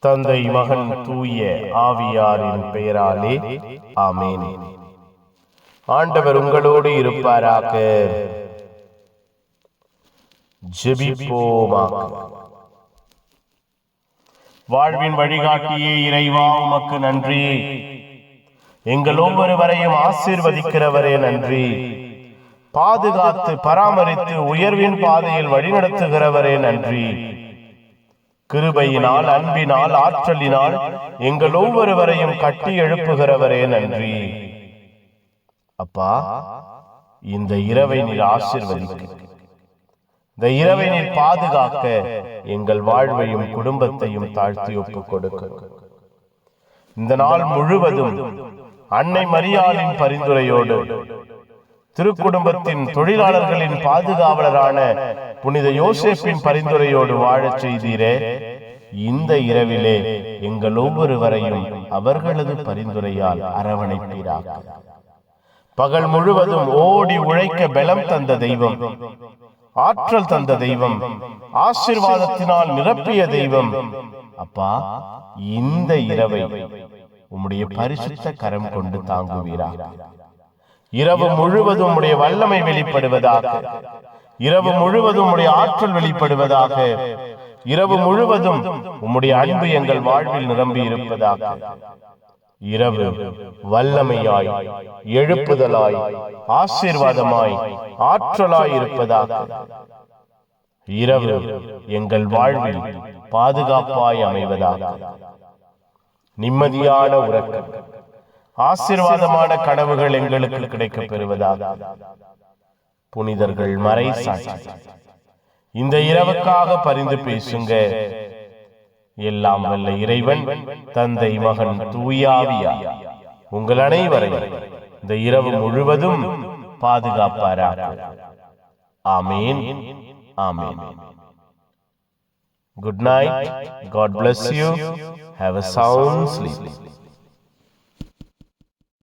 தந்தை மகன் தூய ஆவியாரின் பெயராலே ஆமென். ஆண்டவர் உங்களோடு இருப்பாராக. வாழ்வின் வழிகாட்டியே இறைவா உமக்கு நன்றி. எங்கள் ஒவ்வொருவரையும் ஆசீர்வதிக்கிறவரே நன்றி. பாதுகாத்து பராமரித்து உயர்வின் பாதையில் வழிநடத்துகிறவரே நன்றி. கிருபையினால் அன்பினால் ஆற்றலினால் எங்கள் ஒவ்வொருவரையும் கட்டி எழுப்புகிறவரே நன்றி. அப்பா இந்த இரவை நீர் ஆசிர்வதிக்க. இந்த இரவை நீர் பாதுகாக்க எங்கள் வாழ்வையும் குடும்பத்தையும் தாழ்த்தி ஒப்புக் கொடுக்க. இந்த நாள் முழுவதும் அன்னை மரியாளின் பரிந்துரையோடு திருக்குடும்பத்தின் தொழிலாளர்களின் பாதுகாவலரான புனித யோசேப்பின் பரிந்துரையோடு வாழச் செய்தீரே. இந்த இரவிலே எங்கள் ஒவ்வொருவரையும் அவர்களது பரிந்துரையால் அரவணைப்பீராக. பகல் முழுவதும் ஓடி உழைக்க பலம் தந்த தெய்வம் ஆற்றல் தந்த தெய்வம் ஆசிர்வாதத்தினால் நிரப்பிய தெய்வம். அப்பா இந்த இரவை உம்முடைய பரிசுத்த கரம் கொண்டு தாங்குவீராக. இரவு முழுவதும் உடைய வல்லமை வெளிப்படுவதாக. இரவு முழுவதும் உடைய ஆற்றல் வெளிப்படுவதாக. இரவு முழுவதும் உம்முடைய அன்பு எங்கள் வாழ்வில் நிரம்பி இருப்பதாக. இரவு வல்லமையாய் எழுப்புதலாய் ஆசீர்வாதமாய் ஆற்றலாய் இருப்பதாக. இரவு எங்கள் வாழ்வில் பாதுகாப்பாய் அமைவதாக. நிம்மதியான உறக்கம். ஆசீர்வாதமான கனவுகள் எங்களுக்கு கிடைக்கப் பெறுவதாக புனிதர்கள் மறை சாட்சி. இந்த இரவுக்காக பரிந்து பேசுங்க. எல்லாம் வல்ல இறைவன் தந்தை மகன் தூயாவியா உங்கள் அனைவரையும் இந்த இரவு முழுவதும் பாதுகாப்பாராக. ஆமேன். ஆமேன். Good night God bless you have a sound sleep